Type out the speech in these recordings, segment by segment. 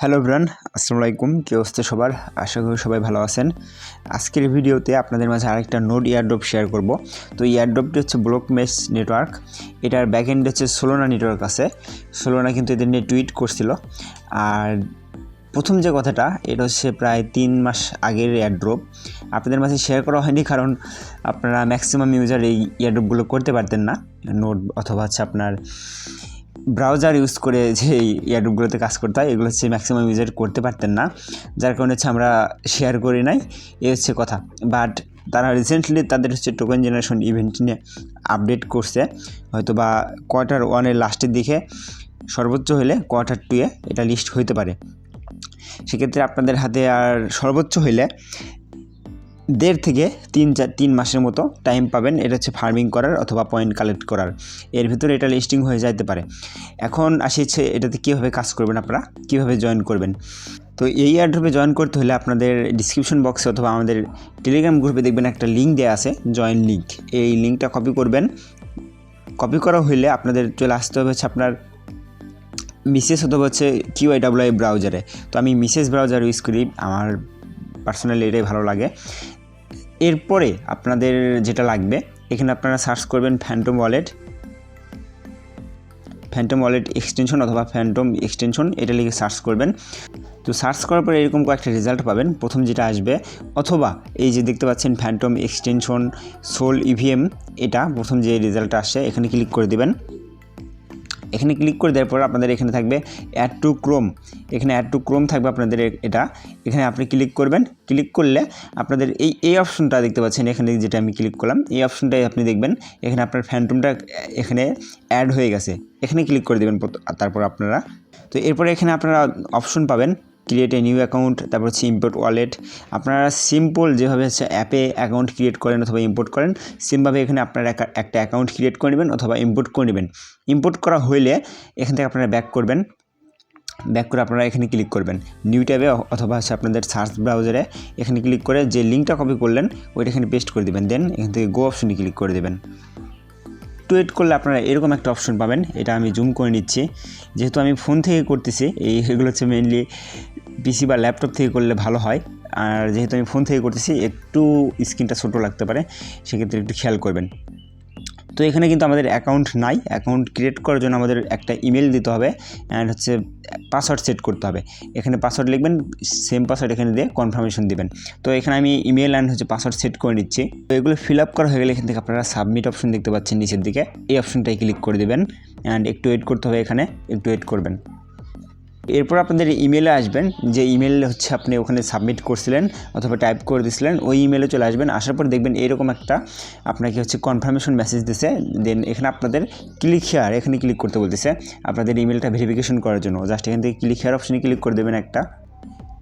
Hello bran, আসসালামু আলাইকুম। কী অবস্থা সবার? আশা করি সবাই ভালো আছেন। আজকের ভিডিওতে আপনাদের মাঝে আরেকটা নোট ইয়ারড্রপ শেয়ার করব। তো ইয়ারড্রপটি হচ্ছে ব্লক মেস নেটওয়ার্ক। এটার ব্যাক এন্ড হচ্ছে সোলোনা নেটওয়ার্ক আছে। সোলোনা কিন্তু এদের নিয়ে টুইট করছিল। আর প্রথম যে কথাটা, এটা হচ্ছে প্রায় তিন মাস আগের এয়ারড্রপ। আপনাদের মাঝে শেয়ার করা হয়নি কারণ আপনারা ম্যাক্সিমাম ইউজার এই এয়ারড্রপগুলো করতে পারতেন না। নোট অথবা হচ্ছে আপনার ব্রাউজার ইউজ করে যে এয়ারড্রপগুলোতে কাজ করতে হয়, এগুলো হচ্ছে ম্যাক্সিমাম ইউজার করতে পারতেন না। যার কারণে হচ্ছে আমরা শেয়ার করি নাই, এ হচ্ছে কথা। বাট তারা রিসেন্টলি তাদের হচ্ছে টোকেন জেনারেশন ইভেন্ট নিয়ে আপডেট করছে হয়তো বা কোয়ার্টার ওয়ানের লাস্টের দিকে সর্বোচ্চ হলে কোয়ার্টার টুয়ে এটা লিস্ট হইতে পারে। সেক্ষেত্রে আপনাদের হাতে আর সর্বোচ্চ হইলে দেড় থেকে তিন চার তিন মাসের মতো টাইম পাবেন। এটা হচ্ছে ফার্মিং করার অথবা পয়েন্ট কালেক্ট করার। এর ভিতরে এটা লিস্টিং হয়ে যাইতে পারে। এখন আসিছে এটাতে কীভাবে কাজ করবেন আপনারা? কীভাবে জয়েন করবেন? তো এই এয়ারড্রপে জয়েন করতে হলে আপনাদের ডিসক্রিপশন বক্সে অথবা আমাদের টেলিগ্রাম গ্রুপে দেখবেন একটা লিঙ্ক দেওয়া আছে জয়েন লিঙ্ক এই লিঙ্কটা কপি করবেন। কপি করা হইলে আপনাদের চলে আসতে হবে হচ্ছে আপনার মিসেস অথবা হচ্ছে কিউআই ডাব্লিউ ব্রাউজারে তো আমি মিসেস ব্রাউজার ইউজ করি। আমার পার্সোনালি এটাই ভালো লাগে। এরপরে আপনাদের যেটা লাগবে, এখানে আপনারা সার্চ করবেন Phantom wallet Phantom wallet extension অথবা ফ্যান্টম এক্সটেনশন এটা লিখে সার্চ করবেন। তো সার্চ করার পরে এরকম কয়েকটা রেজাল্ট পাবেন। প্রথম যেটা আসবে, অথবা এই যে দেখতে পাচ্ছেন ফ্যান্টম এক্সটেনশন সোল ইভিএম এটা প্রথম যে রেজাল্টটা আসছে এখানে ক্লিক করে দেবেন। এখানে ক্লিক করে দেওয়ার পর আপনাদের এখানে থাকবে অ্যাড টু ক্রোম এখানে অ্যাড টু ক্রোম থাকবে আপনাদের এটা। এখানে আপনি ক্লিক করবেন। ক্লিক করলে আপনাদের এই এই অপশনটা দেখতে পাচ্ছেন। এখানে যেটা আমি ক্লিক করলাম, এই অপশনটাই আপনি দেখবেন। এখানে আপনার ফ্যান্টমটা এখানে অ্যাড হয়ে গেছে। এখানে ক্লিক করে দেবেন তারপর আপনারা। তো এরপরে এখানে আপনারা অপশন পাবেন। ক্রিয়েট এ নিউ অ্যাকাউন্ট তারপর হচ্ছে ইম্পোর্ট ওয়ালেট আপনারা সিম্পল যেভাবে হচ্ছে অ্যাপে অ্যাকাউন্ট ক্রিয়েট করেন অথবা ইম্পোর্ট করেন সেমভাবে এখানে আপনারা একটা- অ্যাকাউন্ট ক্রিয়েট করে নেবেন অথবা ইম্পোর্ট করে নেবেন। ইম্পোর্ট করা হইলে এখান থেকে আপনারা ব্যাক করবেন। ব্যাক করে আপনারা এখানে ক্লিক করবেন। নিউ ট্যাবে অথবা হচ্ছে আপনাদের সার্চ ব্রাউজারে এখানে ক্লিক করে যে লিঙ্কটা কপি করলেন, ওইটা এখানে পেস্ট করে দেবেন। দেন এখান থেকে গো অপশনে ক্লিক করে দেবেন। একটু ওয়েট করলে আপনারা এরকম একটা অপশন পাবেন। এটা আমি জুম করে নিচ্ছি। যেহেতু আমি ফোন থেকে করতেছি, এই এগুলো হচ্ছে মেনলি পিসি বা ল্যাপটপ থেকে করলে ভালো হয়। আর যেহেতু আমি ফোন থেকে করতেছি, একটু স্ক্রিনটা ছোটো লাগতে পারে, সেক্ষেত্রে একটু খেয়াল করবেন। তো এখানে কিন্তু আমাদের অ্যাকাউন্ট নাই। অ্যাকাউন্ট ক্রিয়েট করার জন্য আমাদের একটা ইমেল দিতে হবে অ্যান্ড হচ্ছে পাসওয়ার্ড সেট করতে হবে। এখানে পাসওয়ার্ড লিখবেন সেম পাসওয়ার্ড এখানে দিয়ে কনফার্মেশন দিবেন। তো এখানে আমি ইমেল অ্যান্ড হচ্ছে পাসওয়ার্ড সেট করে নিচ্ছি। তো এগুলো ফিল আপ করা হয়ে গেলে এখান থেকে আপনারা সাবমিট অপশন দেখতে পাচ্ছেন নিচের দিকে। এই অপশনটাই ক্লিক করে দেবেন অ্যান্ড একটু ওয়েট করতে হবে এখানে, একটু ওয়েট করবেন। এরপর আপনাদের ইমেলে আসবেন, যে ইমেল হচ্ছে আপনি ওখানে সাবমিট করছিলেন অথবা টাইপ করে দিয়েছিলেন ওই ইমেলে চলে আসবেন, আসার পর দেখবেন এরকম একটা আপনাকে হচ্ছে কনফার্মেশন মেসেজ দিছে দেন এখানে আপনাদের ক্লিক হেয়ার এখানে ক্লিক করতে বলতেছে, আপনাদের ইমেলটা ভেরিফিকেশন করার জন্য। জাস্ট এখান থেকে ক্লিক হেয়ার অপশনে ক্লিক করে দেবেন একটা।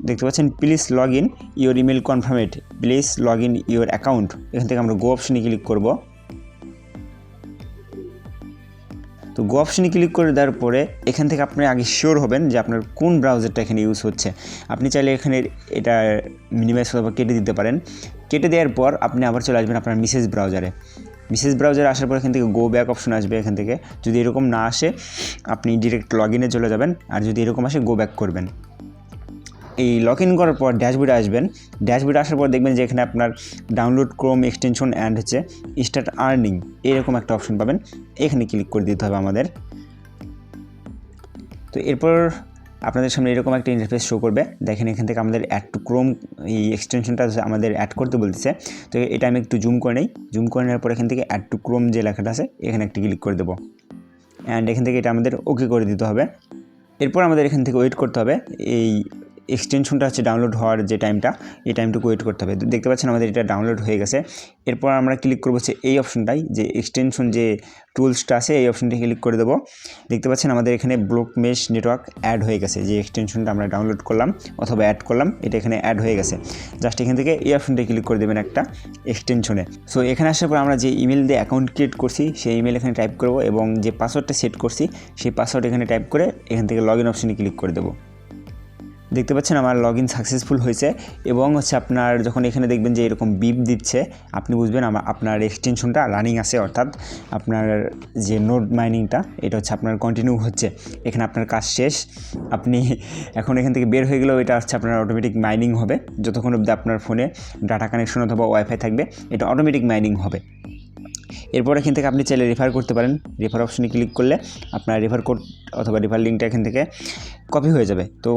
দেখতে পাচ্ছেন please log in your email confirmed please log in your account এখান থেকে আমরা গো অপশনে ক্লিক করব। তো গো অপশনে ক্লিক করে দেওয়ার পরে এখান থেকে আপনি আগে শিওর হবেন যে আপনার কোন ব্রাউজারটা এখানে ইউজ হচ্ছে। আপনি চাইলে এখানে এটা মিনিমাইজ অথবা কেটে দিতে পারেন। কেটে দেওয়ার পর আপনি আবার চলে আসবেন আপনার মিসেস ব্রাউজারে মিসেস ব্রাউজারে আসার পর এখান থেকে গো ব্যাক অপশন আসবে এখান থেকে। যদি এরকম না আসে, আপনি ডিরেক্ট লগ ইনে চলে যাবেন। আর যদি এরকম আসে গো ব্যাক করবেন। এই লগ ইন করার পর ড্যাশবোর্ডে আসবেন। ড্যাশবোর্ডে আসার পর দেখবেন যে এখানে আপনার ডাউনলোড ক্রোম এক্সটেনশন অ্যান্ড হচ্ছে স্টার্ট আর্নিং এরকম একটা অপশন পাবেন। এখানে ক্লিক করে দিতে হবে আমাদের। তো এরপর আপনাদের সামনে এরকম একটা ইন্টারফেস শো করবে। দেখেন এখান থেকে আমাদের অ্যাড টু ক্রোম এই এক্সটেনশনটা আমাদের অ্যাড করতে বলতেছে। তো এটা আমি একটু জুম করে নেই। জুম করে নেওয়ার পর এখান থেকে অ্যাড টু ক্রোম যে লেখাটা আছে, এখানে একটি ক্লিক করে দেবো। অ্যান্ড এখান থেকে এটা আমাদের ওকে করে দিতে হবে। এরপর আমাদের এখান থেকে ওয়েট করতে হবে। এই এক্সটেনশনটা হচ্ছে ডাউনলোড হওয়ার যে টাইমটা এই টাইমটুকু ওয়েট করতে হবে। দেখতে পাচ্ছেন আমাদের এটা ডাউনলোড হয়ে গেছে। এরপর আমরা ক্লিক করব হচ্ছে এই অপশনটাই যে এক্সটেনশন যে টুলসটা আছে, এই অপশনটা ক্লিক করে দেবো। দেখতে পাচ্ছেন আমাদের এখানে ব্লক মেশ নেটওয়ার্ক অ্যাড হয়ে গেছে, যে এক্সটেনশনটা আমরা ডাউনলোড করলাম অথবা অ্যাড করলাম, এটা এখানে অ্যাড হয়ে গেছে। জাস্ট এখান থেকে এই অপশনটা ক্লিক করে দেবেন একটা এক্সটেনশনে সো এখানে আসার পর আমরা যে ইমেল দিয়ে অ্যাকাউন্ট ক্রিয়েট করছি, সেই ইমেল এখানে টাইপ করব এবং যে পাসওয়ার্ডটা সেট করছি, সেই পাসওয়ার্ড এখানে টাইপ করে এখান থেকে লগ ইন অপশনে ক্লিক করে দেবো। দেখতে পাচ্ছেন আমার লগ ইন সাকসেসফুল হয়েছে এবং হচ্ছে আপনার যখন এখানে দেখবেন যে এরকম বিপ দিচ্ছে, আপনি বুঝবেন আমার আপনার এক্সটেনশনটা রানিং আছে, অর্থাৎ আপনার যে নোট মাইনিংটা এটা হচ্ছে আপনার কন্টিনিউ হচ্ছে। এখানে আপনার কাজ শেষ। আপনি এখন এখান থেকে বের হয়ে গেলেও এটা হচ্ছে আপনার অটোমেটিক মাইনিং হবে। যতক্ষণ অবধি আপনার ফোনে ডাটা কানেকশন অথবা ওয়াইফাই থাকবে, এটা অটোমেটিক মাইনিং হবে। এরপর এখান থেকে আপনি চাইলে রেফার করতে পারেন। রেফার অপশনে ক্লিক করলে আপনার রেফার কোড অথবা রেফার লিঙ্কটা এখান থেকে কপি হয়ে যাবে। তো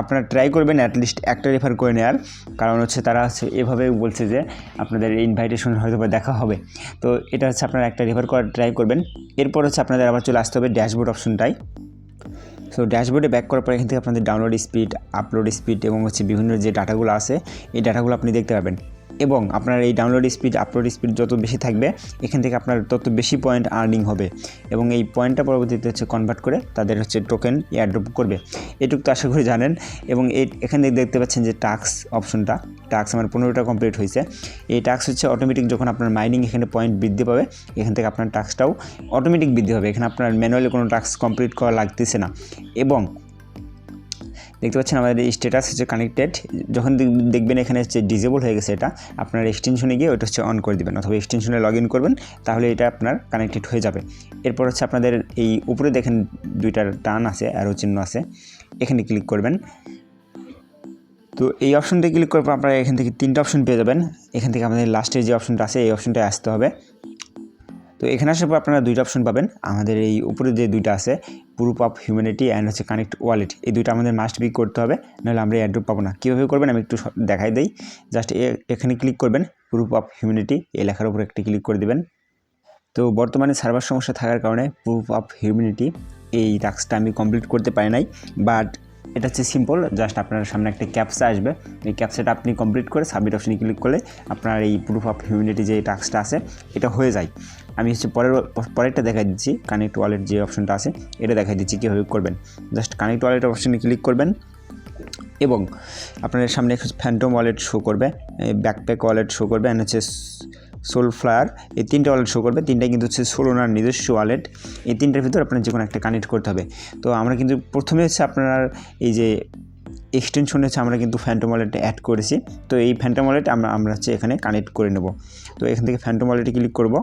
আপনারা ট্রাই করবেন অ্যাটলিস্ট একটা রেফার করে নেওয়ার কারণ হচ্ছে তারা হচ্ছে এভাবে বলছে যে আপনাদের ইনভাইটেশন হয়তো বা দেখা হবে। তো এটা হচ্ছে আপনারা একটা রেফার করার ট্রাই করবেন। এরপর হচ্ছে আপনাদের আবার চলে আসতে হবে ড্যাশবোর্ড অপশনটাই সো ড্যাশবোর্ডে ব্যাক করার পর এখান থেকে আপনাদের ডাউনলোড স্পিড আপলোড স্পিড এবং হচ্ছে বিভিন্ন যে ডাটাগুলো আছে, এই ডাটাগুলো আপনি দেখতে পাবেন। এবং আপনার এই ডাউনলোড স্পিড আপলোড স্পিড যত বেশি থাকবে, এখান থেকে আপনার তত বেশি পয়েন্ট আর্নিং হবে। এবং এই পয়েন্টটা পরবর্তীতে হচ্ছে কনভার্ট করে তাদের হচ্ছে টোকেন এয়ারড্রপ করবে। এটুকু তো আশা করি জানেন। এবং এই এখানে দেখতে পাচ্ছেন যে টাক্স অপশনটা টাক্স আমার পনেরোটা কমপ্লিট হয়েছে। এই টাক্স হচ্ছে অটোমেটিক যখন আপনার মাইনিং এখানে পয়েন্ট বৃদ্ধি পাবে, এখান থেকে আপনার টাক্সটাও অটোমেটিক বৃদ্ধি হবে এখানে আপনার ম্যানুয়ালি কোনো টাক্স কমপ্লিট করা লাগতেছে না। এবং দেখতে পাচ্ছেন আমাদের স্ট্যাটাস হচ্ছে কানেক্টেড যখন দেখবেন এখানে হচ্ছে ডিজেবল হয়ে গেছে এটা, আপনার এক্সটেনশনে গিয়ে ওটা হচ্ছে অন করে দেবেন অথবা এক্সটেনশনে লগ ইন করবেন, তাহলে এটা আপনার কানেক্টেড হয়ে যাবে। এরপর হচ্ছে আপনাদের এই উপরে দেখেন দুইটার টান আছে অ্যারো চিহ্ন আছে, এখানে ক্লিক করবেন। তো এই অপশনটা ক্লিক করার পর আপনারা এখান থেকে তিনটা অপশন পেয়ে যাবেন। এখান থেকে আমাদের লাস্টের যে অপশনটা আছে, এই অপশনটায় আসতে হবে। তো এখানে আসার পর আপনারা দুইটা অপশন পাবেন। আমাদের এই উপরে যে দুইটা আছে প্রুফ অফ হিউম্যানিটি অ্যান্ড হচ্ছে কানেক্ট ওয়ালেট এই দুইটা আমাদের মাস্ট বি করতে হবে, নাহলে আমরা অ্যাড্রপ পাবো না। কীভাবে করবেন? আমি একটু দেখাই দিই। জাস্ট এখানে ক্লিক করবেন প্রুফ অফ হিউম্যানিটি এই লেখার উপরে একটি ক্লিক করে দেবেন। তো বর্তমানে সার্ভার সমস্যা থাকার কারণে প্রুফ অফ হিউম্যানিটি এই টাস্কটা আমি কমপ্লিট করতে পারি নাই বাট এটা হচ্ছে সিম্পল জাস্ট আপনার সামনে একটা ক্যাপসা আসবে। এই ক্যাপসাটা আপনি কমপ্লিট করে সাবমিট অপশনে ক্লিক করলে আপনার এই প্রুফ অফ হিউম্যানিটি যে টাস্কটা আছে, এটা হয়ে যায়। আমি হচ্ছে পরের পরেরটা দেখাই দিচ্ছি কানেক্ট ওয়ালেট যে অপশনটা আছে, এটা দেখাই দিচ্ছি কীভাবে করবেন। জাস্ট কানেক্ট ওয়ালেট অপশনে ক্লিক করবেন এবং আপনাদের সামনে ফ্যান্টম ওয়ালেট শো করবে ব্যাকপ্যাক ওয়ালেট শো করবে অ্যান্ড হচ্ছে সোল ফ্লায়ার, এই তিনটে ওয়ালেট শো করবে। তিনটা কিন্তু হচ্ছে সোলোনার নিজস্ব ওয়ালেট এই তিনটার ভিতর আপনার যে কোনো একটা কানেক্ট করতে হবে। তো আমরা কিন্তু প্রথমে হচ্ছে আপনার এই যে এক্সটেনশন হচ্ছে আমরা কিন্তু ফ্যান্টম ওয়ালেট অ্যাড করেছি। তো এই ফ্যান্টম ওয়ালেট আমরা আমরা হচ্ছে এখানে কানেক্ট করে নেব। তো এখান থেকে ফ্যান্টম ওয়ালেটে ক্লিক করব।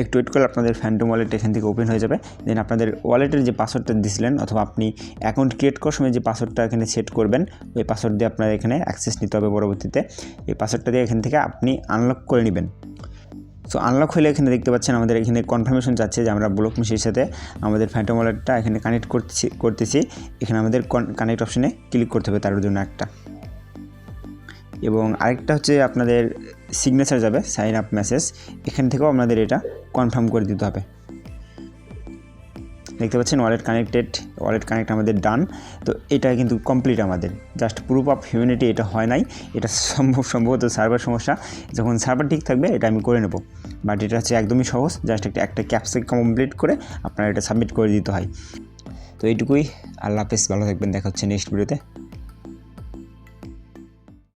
একটু ওয়েট করলে আপনাদের ফ্যান্টম ওয়ালেট এখান থেকে ওপেন হয়ে যাবে। দেন আপনাদের ওয়ালেটের যে পাসওয়ার্ডটা দিয়েছিলেন অথবা আপনি অ্যাকাউন্ট ক্রিয়েট করার সময় যে পাসওয়ার্ডটা এখানে সেট করবেন, ওই পাসওয়ার্ড দিয়ে আপনার এখানে অ্যাক্সেস নিতে হবে পরবর্তীতে। এই পাসওয়ার্ডটা দিয়ে এখান থেকে আপনি আনলক করে নেবেন। সো আনলক হলে এখানে দেখতে পাচ্ছেন আমাদের এখানে কনফার্মেশন চাচ্ছে যে আমরা ব্লক মেশিনের সাথে আমাদের ফ্যান্টম ওয়ালেটটা এখানে কানেক্ট করতেছি করতেছি। এখানে আমাদের কানেক্ট অপশনে ক্লিক করতে হবে তার জন্য একটা। এবং আরেকটা হচ্ছে আপনাদের সিগনেচার যাবে সাইন আপ মেসেজ এখান থেকেও আপনাদের এটা কনফার্ম করে দিতে হবে। দেখতে পাচ্ছেন ওয়ালেট কানেক্টেড ওয়ালেট কানেক্ট আমাদের ডান তো এটা কিন্তু কমপ্লিট আমাদের। জাস্ট প্রুফ অফ হিউম্যানিটি এটা হয় নাই। এটা সম্ভব সম্ভবত সার্ভার সমস্যা। যখন সার্ভার ঠিক থাকবে, এটা আমি করে নেব। বাট এটা হচ্ছে একদমই সহজ। জাস্ট একটা একটা ক্যাপসে কমপ্লিট করে আপনার এটা সাবমিট করে দিতে হয়। তো এইটুকুই। আল্লাহ হাফেজ। ভালো থাকবেন। দেখা হচ্ছে নেক্সট ভিডিওতে